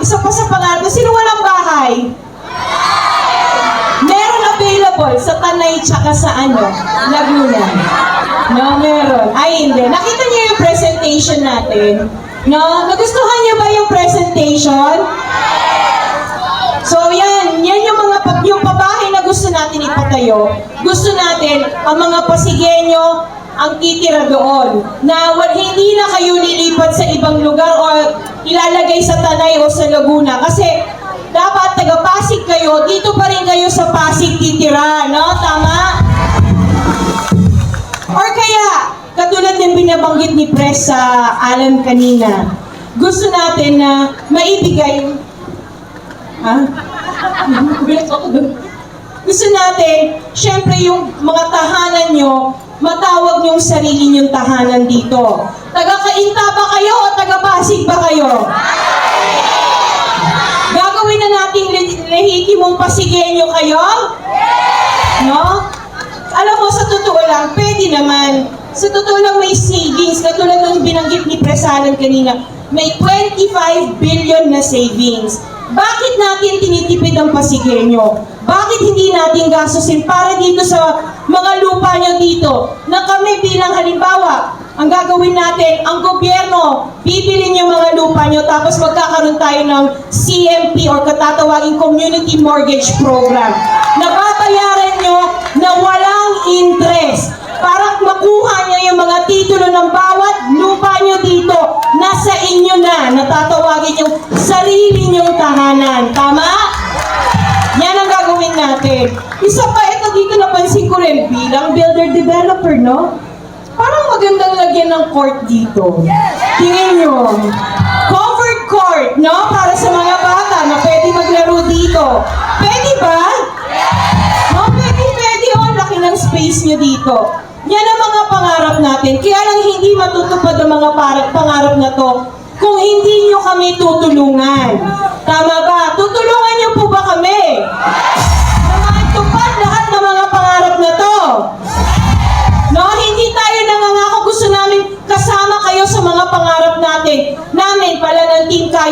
isa pa sa panalo, sino walang bahay? Meron available sa Tanay tsaka sa ano, Laguna. No, meron. Ay, hindi. Nakita niyo yung presentation natin. No? Nagustuhan niyo ba yung presentation? So, yan. Yan yung mga yung pabahay na gusto natin ipatayo. Gusto natin ang mga pasigenyo ang titira doon. Na hindi na kayo lilipat sa ibang lugar ilalagay sa Tanay o sa Laguna. Kasi dapat taga-Pasig kayo, dito pa rin kayo sa Pasig titira, no? Tama? Or kaya, katulad ng binabanggit ni Pres sa Alan kanina, gusto natin na maibigay Ha? Gusto natin, syempre yung mga tahanan nyo, matawag yung sarili nyong tahanan dito. Taga-Kainta ba kayo o taga-Pasig ba kayo? Gagawin na natin le- lehitimong pasigenyo kayo? No? Alam mo, sa totoo lang, pwede naman. Sa totoo lang may savings. Katulad ng binanggit ni Presalan kanina, may 25 billion na savings. Bakit natin tinitipid ang pasigenyo? Bakit hindi natin gastusin para dito sa mga lupa nyo dito na kami bilang halimbawa, ang gagawin natin, ang gobyerno, bibilin yung mga lupa nyo tapos magkakaroon tayo ng CMP or katatawaging Community Mortgage Program na babayaran nyo na walang interest para makuha nyo yung mga titulo ng bawat lupa nyo dito nasa inyo na natatawagin yung sarili nyong tahanan. Tama? Yan ang gagawin natin. Isa pa, ito dito ko rin bilang builder-developer, no? Parang magandang lagyan ng court dito. Tingin nyo. Covered court, no? Para sa mga bata na pwede maglaro dito. Pwede ba? No, pwede, pwede. Oh, laki ng space nyo dito. Yan ang mga pangarap natin. Kaya lang hindi matutupad ang mga pangarap na to kung hindi nyo kami tutulungan. Tama ba? Tutulungan nyo po ba kami?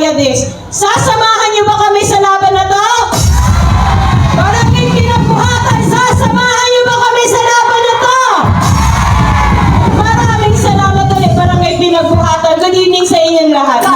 Bangladesh. Sasamahan niyo ba kami sa laban na to? Barangay Kinabuhatan, sasamahan niyo ba kami sa laban na to? Maraming salamat ulit, Barangay Kinabuhatan. Good evening sa inyong lahat.